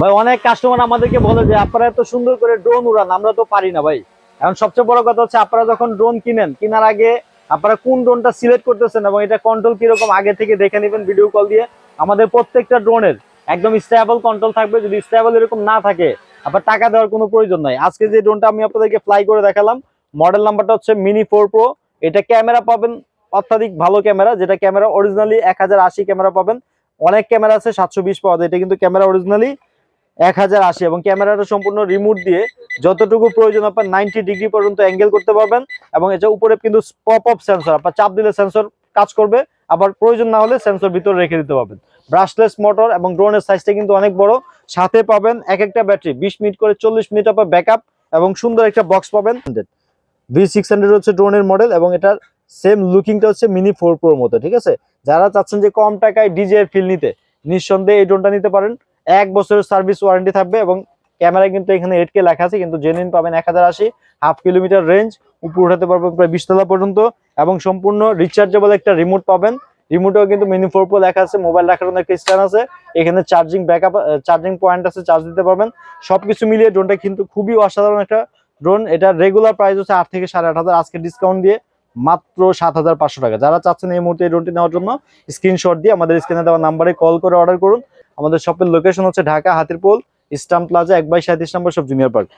ভাই, অনেক কাস্টমার আমাদেরকে বলে যে, আপনারা এত সুন্দর করে ড্রোন উড়ান, আমরা তো পারি না ভাই। এখন সবচেয়ে বড় কথা হচ্ছে, আপনারা যখন ড্রোন কিনেন, কেনার আগে আপনারা কোন ড্রোনটা সিলেক্ট করতেছেন এবং এটা কন্ট্রোল কীরকম, আগে থেকে দেখে নেবেন ভিডিও কল দিয়ে। আমাদের প্রত্যেকটা ড্রোনের একদম স্টেবল কন্ট্রোল থাকবে, যদি স্টেবল এরকম না থাকে, আবার টাকা দেওয়ার কোনো প্রয়োজন নাই। আজকে যে ড্রোনটা আমি আপনাদেরকে ফ্লাই করে দেখালাম মডেল নাম্বারটা হচ্ছে মিনি ফোর প্রো এটা ক্যামেরা পাবেন, অত্যাধিক ভালো ক্যামেরা যেটা ক্যামেরা অরিজিনালি এক হাজার আশি ক্যামেরা পাবেন। অনেক ক্যামেরা আছে, সাতশো বিশ পাওয়া যায়, এটা কিন্তু ক্যামেরা অরিজিনালি এক হাজার আশি এবং ক্যামেরাটা সম্পূর্ণ রিমোট দিয়ে যতটুকু প্রয়োজন আপনার নাইনটি ডিগ্রি পর্যন্ত অ্যাঙ্গেল করতে পারবেন এবং এটা উপরে কিন্তু পপ আপ সেন্সর আপনার চাপ দিলে সেন্সর কাজ করবে, আবার প্রয়োজন না হলে সেন্সর ভিতরে রেখে দিতে পারবেন। ব্রাশলেস মোটর এবং ড্রোনের সাইজটা কিন্তু অনেক বড়, সাথে পাবেন এক একটা ব্যাটারি বিশ মিনিট করে চল্লিশ মিনিট আপনার ব্যাকআপ এবং সুন্দর একটা বক্স পাবেন। ভি সিক্স হান্ড্রেড হচ্ছে ড্রোনের মডেল এবং এটার সেম লুকিংটা হচ্ছে মিনি ফোর প্রোর মতো, ঠিক আছে? যারা চাচ্ছেন যে কম টাকায় ডিজে ফিল নিতে, নিঃসন্দেহে এই ড্রোনটা নিতে পারেন। এক বছরের সার্ভিস ওয়ারেন্টি থাকবে এবং ক্যামেরায় কিন্তু এখানে এইট কে লেখা আছে, কিন্তু জেনুইন পাবেন এক হাজার আশি হাফ কিলোমিটার রেঞ্জ উপর উঠাতে পারবেন প্রায় বিশতলা পর্যন্ত, এবং সম্পূর্ণ রিচার্জেবল একটা রিমোট পাবেন। রিমোটেও কিন্তু মিনি ফোর প্রো লেখা আছে মোবাইল রাখার জন্য একটা স্ট্যান্ড আছে, এখানে চার্জিং ব্যাকআপ চার্জিং পয়েন্ট আছে চার্জ দিতে পারবেন। সবকিছু মিলিয়ে ড্রোনটা কিন্তু খুবই অসাধারণ একটা ড্রোন এটা রেগুলার প্রাইস হচ্ছে আট থেকে সাড়ে আট হাজার, আজকে ডিসকাউন্ট দিয়ে মাত্র সাত হাজার পাঁচশো টাকা। যারা চাচ্ছেন এই মুহূর্তে এই ড্রোনটি নেওয়ার জন্য স্ক্রিনশট দিয়ে আমাদের স্ক্রিনে দেওয়া নাম্বারে কল করে অর্ডার করুন। আমাদের শপের লোকেশন হচ্ছে ঢাকা হাতিরপুল ইস্টাম প্লাজা, এক বাই সাঁত্রিশ নম্বর সব জুনিয়র পার্ক